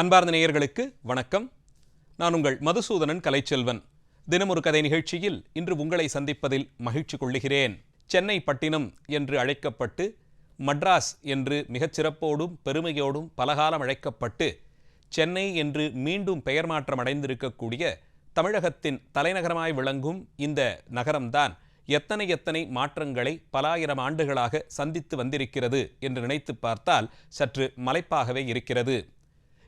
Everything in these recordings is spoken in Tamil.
அன்பார்ந்த நேயர்களுக்கு வணக்கம். நான் உங்கள் மதுசூதனன் கலைச்செல்வன். தினமொரு கதை நிகழ்ச்சியில் இன்று உங்களை சந்திப்பதில் மகிழ்ச்சி கொள்ளுகிறேன். சென்னை பட்டினம் என்று அழைக்கப்பட்டு மட்ராஸ் என்று மிகச் சிறப்போடும் பெருமையோடும் பலகாலம் அழைக்கப்பட்டு சென்னை என்று மீண்டும் பெயர் மாற்றம் அடைந்திருக்கக்கூடிய தமிழகத்தின் தலைநகரமாய் விளங்கும் இந்த நகரம்தான் எத்தனை எத்தனை மாற்றங்களை பலாயிரம் ஆண்டுகளாக சந்தித்து வந்திருக்கிறது என்று நினைத்து பார்த்தால் சற்று மலைப்பாகவே இருக்கிறது.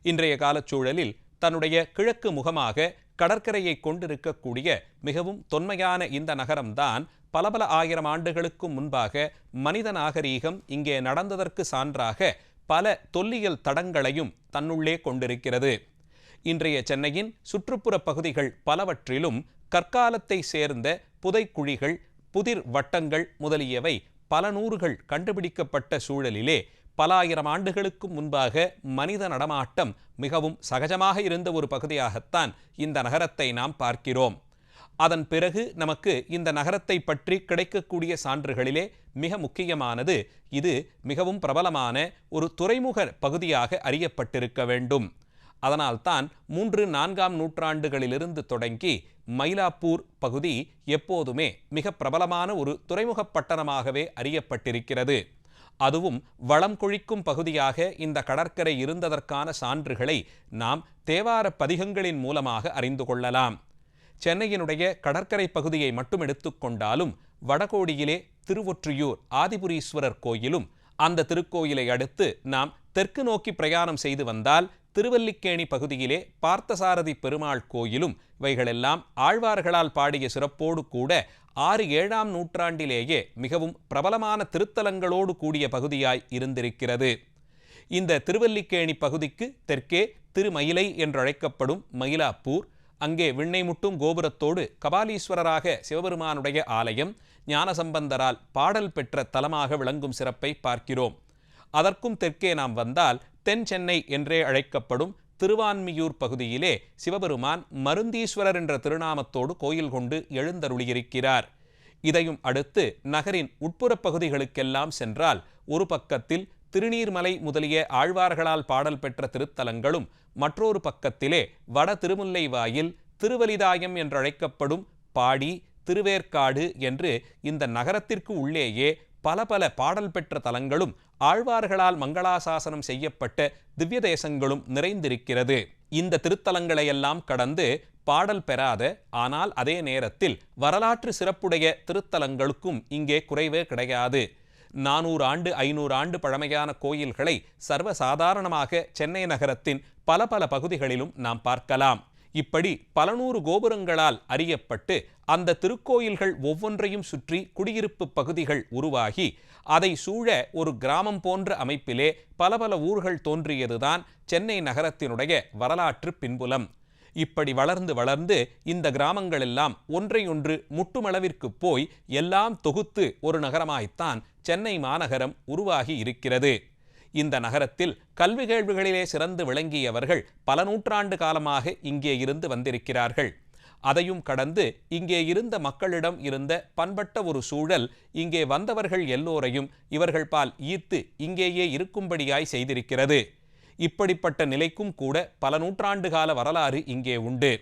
இன்றைய காலச்சூழலில் தன்னுடைய கிழக்கு முகமாக கடற்கரையை கொண்டிருக்கக்கூடிய மிகவும் தொன்மையான இந்த நகரம்தான் பல பல ஆயிரம் ஆண்டுகளுக்கு முன்பாக மனித நாகரீகம் இங்கே நடந்ததற்கு சான்றாக பல தொல்லியல் தடங்களையும் தன்னுள்ளே கொண்டிருக்கிறது. இன்றைய சென்னையின் சுற்றுப்புற பகுதிகள் பலவற்றிலும் கற்காலத்தை சேர்ந்த புதைக்குழிகள் புதிர் வட்டங்கள் முதலியவை பல நூறுகள் கண்டுபிடிக்கப்பட்ட சூழலிலே பல ஆயிரம் ஆண்டுகளுக்கு முன்பாக மனித நடமாட்டம் மிகவும் சகஜமாக இருந்த ஒரு பகுதியாகத்தான் இந்த நகரத்தை நாம் பார்க்கிறோம். அதன் பிறகு நமக்கு இந்த நகரத்தை பற்றி கிடைக்கக்கூடிய சான்றுகளிலே மிக முக்கியமானது இது மிகவும் பிரபலமான ஒரு துறைமுக பகுதியாக அறியப்பட்டிருக்க வேண்டும். அதனால்தான் மூன்று நான்காம் நூற்றாண்டுகளிலிருந்து தொடங்கி மயிலாப்பூர் பகுதி எப்போதுமே மிக பிரபலமான ஒரு துறைமுகப் பட்டணமாகவே அறியப்பட்டிருக்கிறது. அதுவும் வளம் கொழிக்கும் பகுதியாக இந்த கடற்கரை இருந்ததற்கான சான்றுகளை நாம் தேவார பதிகங்களின் மூலமாக அறிந்து கொள்ளலாம். சென்னையினுடைய கடற்கரை பகுதியை மட்டும் எடுத்துக்கொண்டாலும் வடகோடியிலே திருவொற்றியூர் ஆதிபுரீஸ்வரர் கோயிலும் அந்த திருக்கோயிலை அடுத்து நாம் தெற்கு நோக்கி பிரயாணம் செய்து வந்தால் திருவல்லிக்கேணி பகுதியிலே பார்த்தசாரதி பெருமாள் கோயிலும் இவைகளெல்லாம் ஆழ்வார்களால் பாடிய சிறப்போடு கூட ஆறு ஏழாம் நூற்றாண்டிலேயே மிகவும் பிரபலமான திருத்தலங்களோடு கூடிய பகுதியாய் இருந்திருக்கிறது. இந்த திருவல்லிக்கேணி பகுதிக்கு தெற்கே திருமயிலை என்றழைக்கப்படும் மயிலாப்பூர் அங்கே விண்ணை முட்டும் கோபுரத்தோடு கபாலீஸ்வரராக சிவபெருமானுடைய ஆலயம் ஞானசம்பந்தரால் பாடல் பெற்ற தலமாக விளங்கும் சிறப்பை பார்க்கிறோம். அதற்கும் தெற்கே நாம் வந்தால் தென் சென்னை என்றே அழைக்கப்படும் திருவான்மியூர் பகுதியிலே சிவபெருமான் மருந்தீஸ்வரர் என்ற திருநாமத்தோடு கோயில் கொண்டு எழுந்தருளியிருக்கிறார். இதையும் அடுத்து நகரின் உட்புற பகுதிகளுக்கெல்லாம் சென்றால் ஒரு பக்கத்தில் திருநீர்மலை முதலிய ஆழ்வார்களால் பாடல் பெற்ற திருத்தலங்களும் மற்றொரு பக்கத்திலே வட திருமுல்லை வாயில் திருவலிதாயம் என்றழைக்கப்படும் பாடி திருவேற்காடு என்று இந்த நகரத்திற்கு உள்ளேயே பல பல பாடல் பெற்ற தலங்களும் ஆழ்வார்களால் மங்களாசாசனம் செய்யப்பட்ட திவ்ய தேசங்களும் நிறைந்திருக்கிறது. இந்த திருத்தலங்களையெல்லாம் கடந்து பாடல் பெறாத ஆனால் அதே நேரத்தில் வரலாற்று சிறப்புடைய திருத்தலங்களுக்கும் இங்கே குறைவே கிடையாது. நானூறு ஆண்டு ஐநூறு ஆண்டு பழமையான கோயில்களை சர்வசாதாரணமாக சென்னை நகரத்தின் பல பல பகுதிகளிலும் நாம் பார்க்கலாம். இப்படி பல நூறு கோபுரங்களால் அறியப்பட்டு அந்த திருக்கோயில்கள் ஒவ்வொன்றையும் சுற்றி குடியிருப்பு பகுதிகள் உருவாகி அதை சூழ ஒரு கிராமம் போன்ற அமைப்பிலே பல பல ஊர்கள் தோன்றியதுதான் சென்னை நகரத்தினுடைய வரலாற்று பின்புலம். இப்படி வளர்ந்து வளர்ந்து இந்த கிராமங்களெல்லாம் ஒன்றையொன்று முட்டுமளவிற்கு போய் எல்லாம் தொகுத்து ஒரு நகரமாய்த்தான் சென்னை மாநகரம் உருவாகி இருக்கிறது. இந்த நகரத்தில் கல்வி கேள்விகளிலே சிறந்து விளங்கியவர்கள் பல நூற்றாண்டு காலமாக இங்கே இருந்து வந்திருக்கிறார்கள். அதையும் கடந்து இங்கே இருந்த மக்களிடம் இருந்த பண்பட்ட ஒரு சூழல் இங்கே வந்தவர்கள் எல்லோரையும் இவர்கள் பால் ஈர்த்து இங்கேயே இருக்கும்படியாய் செய்திருக்கிறது. இப்படிப்பட்ட நிலைக்கும் கூட பல நூற்றாண்டு கால வரலாறு இங்கே உண்டு.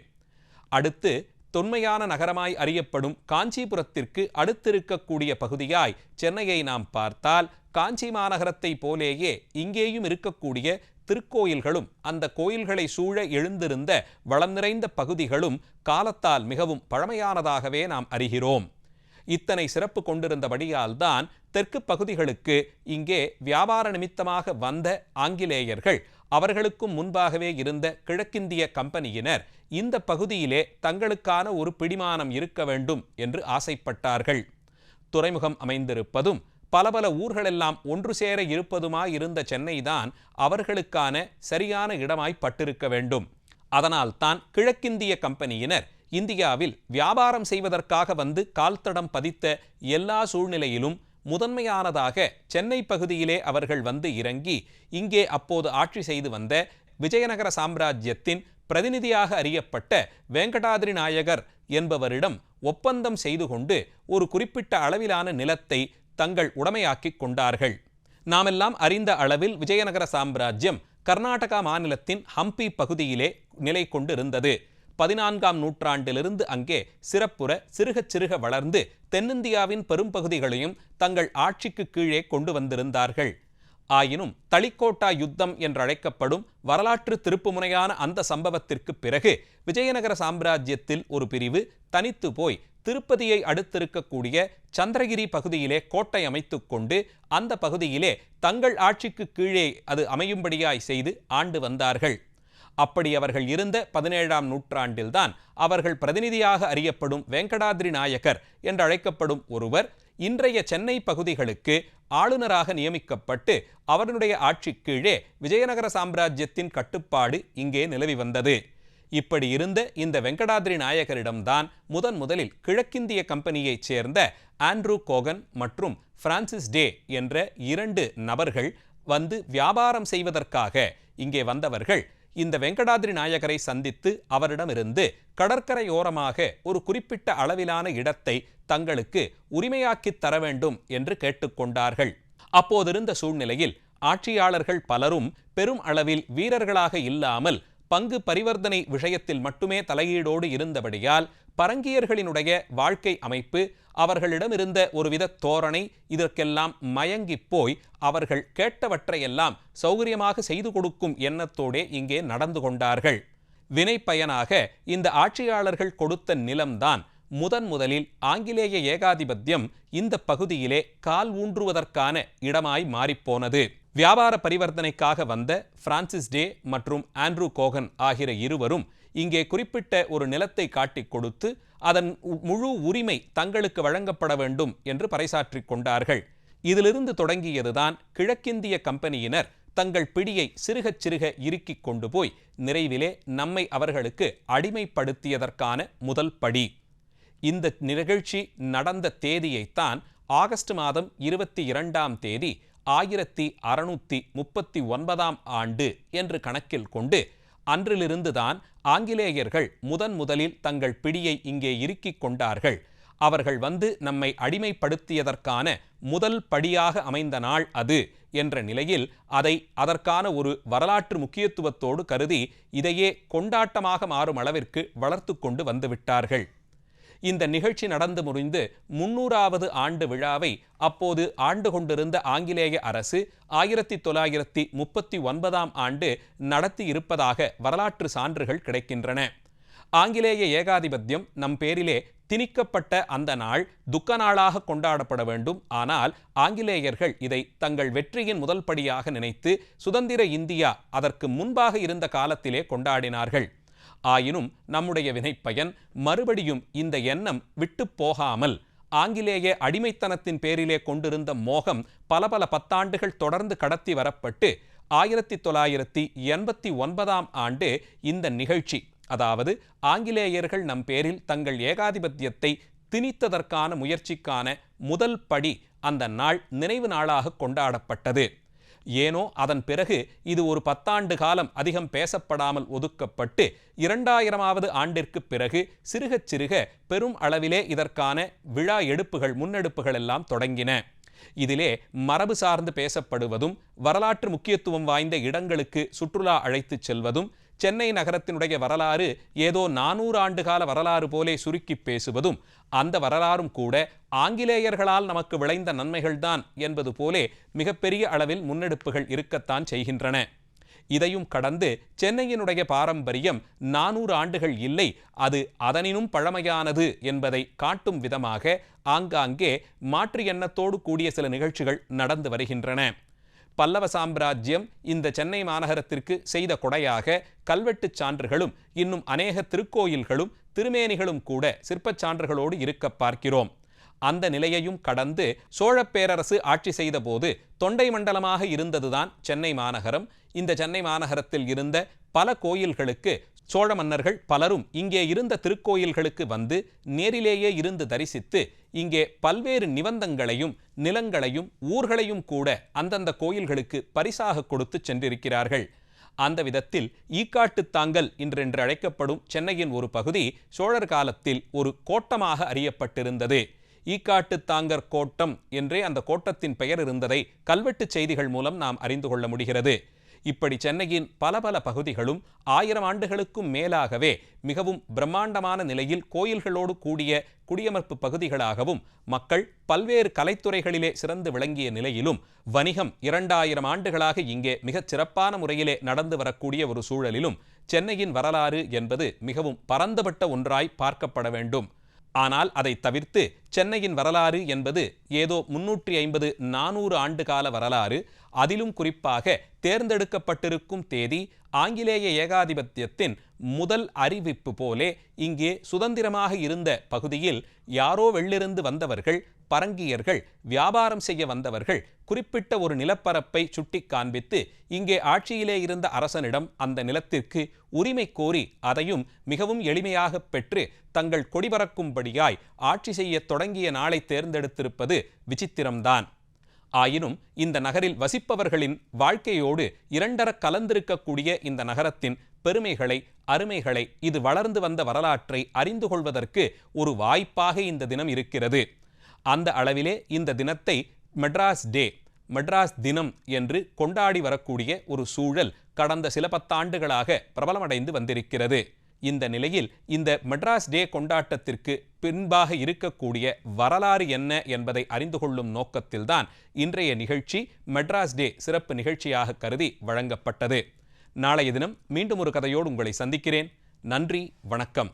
அடுத்து தொன்மையான நகரமாய் அறியப்படும் காஞ்சிபுரத்திற்கு அடுத்திருக்கக்கூடிய பகுதியாய் சென்னையை நாம் பார்த்தால் காஞ்சி மாநகரத்தை போலேயே இங்கேயும் இருக்கக்கூடிய திருக்கோயில்களும் அந்த கோயில்களை சூழ எழுந்திருந்த வளம் நிறைந்த பகுதிகளும் காலத்தால் மிகவும் பழமையானதாகவே நாம் அறிகிறோம். இத்தனை சிறப்பு கொண்டிருந்தபடியால்தான் தெற்கு பகுதிகளுக்கு இங்கே வியாபார நிமித்தமாக வந்த ஆங்கிலேயர்கள் அவர்களுக்கும் முன்பாகவே இருந்த கிழக்கிந்திய கம்பெனியினர் இந்த பகுதியிலே தங்களுக்கான ஒரு பிடிமானம் இருக்க வேண்டும் என்று ஆசைப்பட்டார்கள். துறைமுகம் அமைந்திருப்பதும் பல பல ஊர்களெல்லாம் ஒன்று சேர இருப்பதுமாயிருந்த சென்னைதான் அவர்களுக்கான சரியான இடமாய் பட்டிருக்க வேண்டும். அதனால்தான் கிழக்கிந்திய கம்பெனியினர் இந்தியாவில் வியாபாரம் செய்வதற்காக வந்து கால்தடம் பதித்த எல்லா சூழ்நிலையிலும் முதன்மையானதாக சென்னை பகுதியிலே அவர்கள் வந்து இறங்கி இங்கே அப்போது ஆட்சி செய்து வந்த விஜயநகர சாம்ராஜ்யத்தின் பிரதிநிதியாக அறியப்பட்ட வெங்கடாதிரி நாயகர் என்பவரிடம் ஒப்பந்தம் செய்து கொண்டு ஒரு குறிப்பிட்ட அளவிலான நிலத்தை தங்கள் உடைமையாக்கிக் கொண்டார்கள். நாமெல்லாம் அறிந்த அளவில் விஜயநகர சாம்ராஜ்யம் கர்நாடகா மாநிலத்தின் ஹம்பி பகுதியிலே நிலை கொண்டிருந்தது பதினான்காம் நூற்றாண்டிலிருந்து அங்கே சிறப்புற சிறுகச் சிறுக வளர்ந்து தென்னிந்தியாவின் பெரும்பகுதிகளையும் தங்கள் ஆட்சிக்கு கீழே கொண்டு வந்திருந்தார்கள். ஆயினும் தளிக்கோட்டா யுத்தம் என்றழைக்கப்படும் வரலாற்று திருப்புமுனையான அந்த சம்பவத்திற்கு பிறகு விஜயநகர சாம்ராஜ்யத்தில் ஒரு பிரிவு தனித்து போய் திருப்பதியை அடுத்திருக்கக்கூடிய சந்திரகிரி பகுதியிலே கோட்டை அமைத்துக் கொண்டு அந்த பகுதியிலே தங்கள் ஆட்சிக்கு கீழே அது அமையும்படியாய் செய்து ஆண்டு வந்தார்கள். அப்படி அவர்கள் இருந்த பதினேழாம் நூற்றாண்டில்தான் அவர்கள் பிரதிநிதியாக அறியப்படும் வெங்கடாதிரி நாயக்கர் என்று அழைக்கப்படும் ஒருவர் இன்றைய சென்னை பகுதிகளுக்கு ஆளுநராக நியமிக்கப்பட்டு அவருடைய ஆட்சி கீழே விஜயநகர சாம்ராஜ்யத்தின் கட்டுப்பாடு இங்கே நிலவி வந்தது. இப்படி இருந்த இந்த வெங்கடாதிரி நாயகரிடம்தான் முதன் முதலில் கிழக்கிந்திய கம்பெனியைச் சேர்ந்த ஆண்ட்ரூ கோகன் மற்றும் பிரான்சிஸ் டே என்ற இரண்டு நபர்கள் வந்து வியாபாரம் செய்வதற்காக இங்கே வந்தவர்கள் இந்த வெங்கடாதிரி நாயகரை சந்தித்து அவரிடமிருந்து கடற்கரையோரமாக ஒரு குறிப்பிட்ட அளவிலான இடத்தை தங்களுக்கு உரிமையாக்கித் தர வேண்டும் என்று கேட்டுக்கொண்டார்கள் அப்போதிருந்த சூழ்நிலையில் ஆட்சியாளர்கள் பலரும் பெரும் அளவில் வீரர்களாக இல்லாமல் பங்கு பரிவர்த்தனை விஷயத்தில் மட்டுமே தலையீடோடு இருந்தபடியால் பரங்கியர்களினுடைய வாழ்க்கை அமைப்பு அவர்களிடமிருந்த ஒருவித தோரணை இதற்கெல்லாம் மயங்கிப் போய் அவர்கள் கேட்டவற்றையெல்லாம் சௌகரியமாக செய்து கொடுக்கும் எண்ணத்தோடே இங்கே நடந்து கொண்டார்கள். வினை பயனாக இந்த ஆட்சியாளர்கள் கொடுத்த நிலம்தான் முதன் முதலில் ஆங்கிலேய ஏகாதிபத்தியம் இந்த பகுதியிலே கால் ஊன்றுவதற்கான இடமாய் மாறிப்போனது. வியாபார பரிவர்த்தனைக்காக வந்த பிரான்சிஸ் டே மற்றும் ஆண்ட்ரூ கோகன் ஆகிற இருவரும் இங்கே குறிப்பிட்ட ஒரு நிலத்தை காட்டிக் கொடுத்து அதன் முழு உரிமை தங்களுக்கு வழங்கப்பட வேண்டும் என்று பறைசாற்றிக் கொண்டார்கள். இதிலிருந்து தொடங்கியதுதான் கிழக்கிந்திய கம்பெனியினர் தங்கள் பிடியை சிறுகச் சிறுக இறுக்கிக் கொண்டு போய் நிறைவிலே நம்மை அவர்களுக்கு அடிமைப்படுத்தியதற்கான முதல் படி. இந்த நிகழ்ச்சி நடந்த தேதியைத்தான் ஆகஸ்ட் மாதம் இருபத்தி இரண்டாம் தேதி ஆயிரத்தி அறுநூற்றி முப்பத்தி ஒன்பதாம் ஆண்டு என்று கணக்கில் கொண்டு அன்றிலிருந்துதான் ஆங்கிலேயர்கள் முதன் முதலில் தங்கள் பிடியை இங்கே இறுக்கிக் கொண்டார்கள். அவர்கள் வந்து நம்மை அடிமைப்படுத்தியதற்கான முதல் படியாக அமைந்த நாள் அது என்ற நிலையில் அதை அதற்கான ஒரு வரலாற்று முக்கியத்துவத்தோடு கருதி இதையே கொண்டாட்டமாக மாறும் அளவிற்கு வளர்த்து கொண்டு வந்துவிட்டார்கள் இந்த நிகழ்ச்சி நடந்து முடிந்து முன்னூறாவது ஆண்டு விழாவை அப்போது ஆண்டு கொண்டிருந்த ஆங்கிலேய அரசு ஆயிரத்தி தொள்ளாயிரத்தி முப்பத்தி ஒன்பதாம் ஆண்டு நடத்தி இருப்பதாக வரலாற்று சான்றுகள் கிடைக்கின்றன. ஆங்கிலேய ஏகாதிபத்தியம் நம் பேரிலே திணிக்கப்பட்ட அந்த நாள் துக்க நாளாக கொண்டாடப்பட வேண்டும். ஆனால் ஆங்கிலேயர்கள் இதை தங்கள் வெற்றியின் முதல் படியாக நினைத்து சுதந்திர இந்தியா அதற்கு முன்பாக இருந்த காலத்திலே கொண்டாடினார்கள். ஆயினும் நம்முடைய வினைப்பயன் மறுபடியும் இந்த எண்ணம் விட்டு போகாமல் ஆங்கிலேய அடிமைத்தனத்தின் பேரிலே கொண்டிருந்த மோகம் பல பல பத்தாண்டுகள் தொடர்ந்து கடத்தி வரப்பட்டு ஆயிரத்தி தொள்ளாயிரத்தி எண்பத்தி ஒன்பதாம் ஆண்டு இந்த நிகழ்ச்சி அதாவது ஆங்கிலேயர்கள் நம் பேரில் தங்கள் ஏகாதிபத்தியத்தை திணித்ததற்கான முயற்சிக்கான முதல் படி அந்த நாள் நினைவு நாளாக கொண்டாடப்பட்டது. ஏனோ அதன் பிறகு இது ஒரு பத்தாண்டு காலம் அதிகம் பேசப்படாமல் ஒதுக்கப்பட்டு இரண்டாயிரமாவது ஆண்டிற்கு பிறகு சிறுகச் சிறுக பெரும் அளவிலே இதற்கான விழா எடுப்புகள் முன்னெடுப்புகள் எல்லாம் தொடங்கின. இதிலே மரபு சார்ந்து பேசப்படுவதும் வரலாற்று முக்கியத்துவம் வாய்ந்த இடங்களுக்கு சுற்றுலா அழைத்துச் செல்வதும் சென்னை நகரத்தினுடைய வரலாறு ஏதோ நானூறு ஆண்டு கால வரலாறு போலே சுருக்கி பேசுவதும் அந்த வரலாறும் கூட ஆங்கிலேயர்களால் நமக்கு விளைந்த நன்மைகள்தான் என்பது போலே மிகப்பெரிய அளவில் முன்னெடுப்புகள் இருக்கத்தான் செய்கின்றன. இதையும் கடந்து சென்னையினுடைய பாரம்பரியம் நானூறு ஆண்டுகள் இல்லை அது அதனினும் பழமையானது என்பதை காட்டும் விதமாக ஆங்காங்கே மாற்று எண்ணத்தோடு கூடிய சில நிகழ்ச்சிகள் நடந்து வருகின்றன. பல்லவ சாம்ராஜ்யம் இந்த சென்னை மாநகரத்திற்கு செய்த கொடையாக கல்வெட்டுச் சான்றுகளும் இன்னும் அநேக திருக்கோயில்களும் திருமேனிகளும் கூட சிற்பச் சான்றுகளோடு இருக்க பார்க்கிறோம். அந்த நிலையையும் கடந்து சோழப் பேரரசு ஆட்சி செய்தபோது தொண்டை மண்டலமாக இருந்ததுதான் சென்னை மாநகரம். இந்த சென்னை மாநகரத்தில் இருந்த பல கோயில்களுக்கு சோழ மன்னர்கள் பலரும் இங்கே இருந்த திருக்கோயில்களுக்கு வந்து நேரிலேயே இருந்து தரிசித்து இங்கே பல்வேறு நிபந்தங்களையும் நிலங்களையும் ஊர்களையும் கூட அந்தந்த கோயில்களுக்கு பரிசாக கொடுத்து சென்றிருக்கிறார்கள். அந்த விதத்தில் ஈக்காட்டு தாங்கல் என்றென்று அழைக்கப்படும் சென்னையின் ஒரு பகுதி சோழர் காலத்தில் ஒரு கோட்டமாக அறியப்பட்டிருந்தது. ஈக்காட்டு தாங்கர் கோட்டம் என்றே அந்த கோட்டத்தின் பெயர் இருந்ததை கல்வெட்டுச் செய்திகள் மூலம் நாம் அறிந்து கொள்ள முடிகிறது. இப்படி சென்னையின் பல பல பகுதிகளும் ஆயிரம் ஆண்டுகளுக்கும் மேலாகவே மிகவும் பிரம்மாண்டமான நிலையில் கோயில்களோடு கூடிய குடியமர்ப்பு பகுதிகளாகவும் மக்கள் பல்வேறு கலைத்துறைகளிலே சிறந்து விளங்கிய நிலையிலும் வணிகம் இரண்டாயிரம் ஆண்டுகளாக இங்கே மிகச் சிறப்பான முறையிலே நடந்து வரக்கூடிய ஒரு சூழலிலும் சென்னையின் வரலாறு என்பது மிகவும் பரந்துபட்ட ஒன்றாய் பார்க்கப்பட வேண்டும். ஆனால் அதை தவிர்த்து சென்னையின் வரலாறு என்பது ஏதோ முன்னூற்றி ஐம்பது நானூறு ஆண்டு கால வரலாறு. அதிலும் குறிப்பாக தேர்ந்தெடுக்கப்பட்டிருக்கும் தேதி ஆங்கிலேய ஏகாதிபத்தியத்தின் முதல் அறிவிப்பு போலே இங்கே சுதந்திரமாக இருந்த பகுதியில் யாரோ வெள்ளிருந்து வந்தவர்கள் பரங்கியர்கள் வியாபாரம் செய்ய வந்தவர்கள் குறிப்பிட்ட ஒரு நிலப்பரப்பை சுட்டி காண்பித்து இங்கே ஆட்சியிலே இருந்த அரசனிடம் அந்த நிலத்திற்கு உரிமை கோரி அதையும் மிகவும் எளிமையாக பெற்று தங்கள் கொடிபறக்கும்படியாய் ஆட்சி செய்ய தொடங்கிய நாளை தேர்ந்தெடுத்திருப்பது விசித்திரம்தான். ஆயினும் இந்த நகரில் வசிப்பவர்களின் வாழ்க்கையோடு இரண்டர கலந்திருக்கக்கூடிய இந்த நகரத்தின் பெருமைகளை அருமைகளை இது வளர்ந்து வந்த வரலாற்றை அறிந்து கொள்வதற்கு ஒரு வாய்ப்பாக இந்த தினம் இருக்கிறது. அந்த அளவிலே இந்த தினத்தை மெட்ராஸ் டே மெட்ராஸ் தினம் என்று கொண்டாடி வரக்கூடிய ஒரு சூழல் கடந்த சில பத்தாண்டுகளாக பிரபலமடைந்து வந்திருக்கிறது. இந்த நிலையில் இந்த மெட்ராஸ் டே கொண்டாட்டத்திற்கு பின்பாக இருக்கக்கூடிய வரலாறு என்ன என்பதை அறிந்து கொள்ளும் நோக்கத்தில்தான் இன்றைய நிகழ்ச்சி மெட்ராஸ் டே சிறப்பு நிகழ்ச்சியாக கருதி வழங்கப்பட்டது. நாளைய தினம் மீண்டும் ஒரு கதையோடு உங்களை சந்திக்கிறேன். நன்றி வணக்கம்.